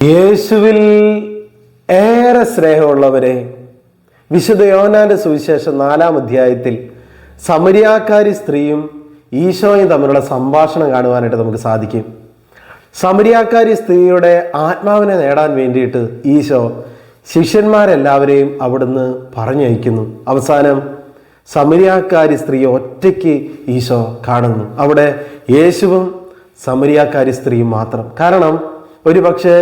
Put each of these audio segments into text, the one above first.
യേശുവിൽ ഏറെ സ്നേഹമുള്ളവരെ വിശുദ്ധ യോനാന്റെ സുവിശേഷം നാലാം അധ്യായത്തിൽ സമരിയാക്കാരി സ്ത്രീയും ഈശോയും തമ്മിലുള്ള സംഭാഷണം കാണുവാനായിട്ട് നമുക്ക് സാധിക്കും. സമരിയാക്കാരി സ്ത്രീയുടെ ആത്മാവിനെ നേടാൻ വേണ്ടിയിട്ട് ഈശോ ശിഷ്യന്മാരെല്ലാവരെയും അവിടുന്ന് പറഞ്ഞയക്കുന്നു. അവസാനം സമരിയാക്കാരി സ്ത്രീയെ ഒറ്റയ്ക്ക് ഈശോ കാണുന്നു. അവിടെ യേശുവും സമരിയാക്കാരി സ്ത്രീയും മാത്രം. കാരണം ഒരു പക്ഷേ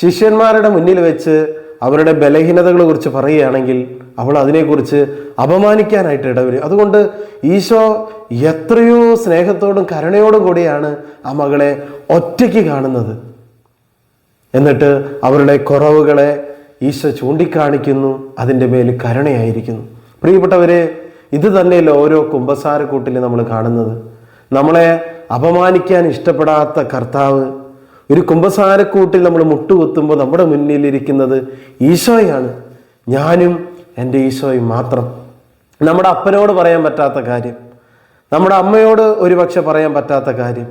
ശിഷ്യന്മാരുടെ മുന്നിൽ വെച്ച് അവരുടെ ബലഹീനതകളെ കുറിച്ച് പറയുകയാണെങ്കിൽ അവൾ അതിനെക്കുറിച്ച് അപമാനിക്കാനായിട്ട് ഇടവരും. അതുകൊണ്ട് ഈശോ എത്രയോ സ്നേഹത്തോടും കരുണയോടും കൂടിയാണ് ആ മകളെ ഒറ്റയ്ക്ക് കാണുന്നത്. എന്നിട്ട് അവരുടെ കുറവുകളെ ഈശോ ചൂണ്ടിക്കാണിക്കുന്നു അതിന്റെ മേൽ കരുണയായിരിക്കുന്നു. പ്രിയപ്പെട്ടവരെ ഇത് തന്നെയല്ല ഓരോ കുംഭസാരക്കൂട്ടിൽ നമ്മൾ കാണുന്നത്. നമ്മളെ അപമാനിക്കാൻ ഇഷ്ടപ്പെടാത്ത കർത്താവ് ഒരു കുംഭസാരക്കൂട്ടിൽ നമ്മൾ മുട്ടുകുത്തുമ്പോൾ നമ്മുടെ മുന്നിലിരിക്കുന്നത് ഈശോയാണ്. ഞാനും എന്റെ ഈശോയും മാത്രം. നമ്മുടെ അപ്പനോട് പറയാൻ പറ്റാത്ത കാര്യം. നമ്മുടെ അമ്മയോട് ഒരുപക്ഷെ പറയാൻ പറ്റാത്ത കാര്യം.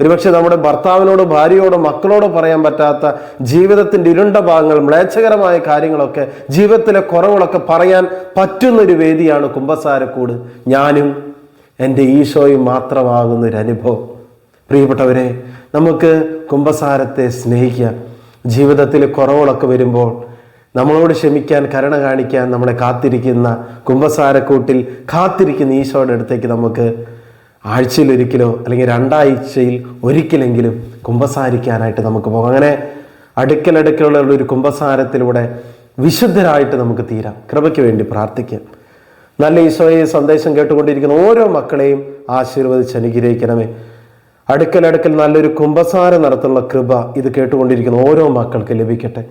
ഒരുപക്ഷെ നമ്മുടെ ഭർത്താവിനോട് ഭാര്യയോടോ മക്കളോടോ പറയാൻ പറ്റാത്ത ജീവിതത്തിന്റെ ഇരുണ്ട ഭാഗങ്ങൾ മ്ലേച്ഛകരമായ കാര്യങ്ങളൊക്കെ ജീവിതത്തിലെ കുറവുകളൊക്കെ പറയാൻ പറ്റുന്നൊരു വേദിയാണ് കുംഭസാരക്കൂട്. ഞാനും എന്റെ ഈശോയും മാത്രമാകുന്ന ഒരു അനുഭവം പ്രിയപ്പെട്ടവരെ നമുക്ക് കുംഭസാരത്തെ സ്നേഹിക്കുക. ജീവിതത്തിൽ കുറവുകളൊക്കെ വരുമ്പോൾ നമ്മളോട് ക്ഷമിക്കാൻ കരുണ കാണിക്കാൻ നമ്മളെ കാത്തിരിക്കുന്ന കുംഭസാരക്കൂട്ടിൽ കാത്തിരിക്കുന്ന ഈശോയുടെ അടുത്തേക്ക് നമുക്ക് ആഴ്ചയിൽ ഒരിക്കലോ അല്ലെങ്കിൽ രണ്ടാഴ്ചയിൽ ഒരിക്കലെങ്കിലും കുംഭസാരിക്കാനായിട്ട് നമുക്ക് പോകാം. അങ്ങനെ അടുക്കലടുക്കലുള്ള ഒരു കുംഭസാരത്തിലൂടെ വിശുദ്ധരായിട്ട് നമുക്ക് തീരാം. കൃപയ്ക്ക് വേണ്ടി പ്രാർത്ഥിക്കാം. നല്ല ഈശോയെ സന്ദേശം കേട്ടുകൊണ്ടിരിക്കുന്ന ഓരോ മക്കളെയും ആശീർവദിച്ച് അനുഗ്രഹിക്കണമേ. അടുക്കലടുക്കൽ നല്ലൊരു കുംഭസാരം നടത്തുന്ന കൃപ ഇത് കേട്ടുകൊണ്ടിരിക്കുന്ന ഓരോ മക്കൾക്ക് ലഭിക്കട്ടെ.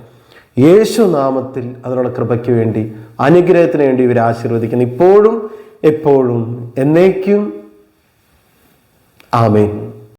യേശു നാമത്തിൽ അതിനുള്ള കൃപയ്ക്ക് വേണ്ടി അനുഗ്രഹത്തിന് വേണ്ടി ഇവർ ആശീർവദിക്കുന്നു. ഇപ്പോഴും എപ്പോഴും എന്നേക്കും. ആമേൻ.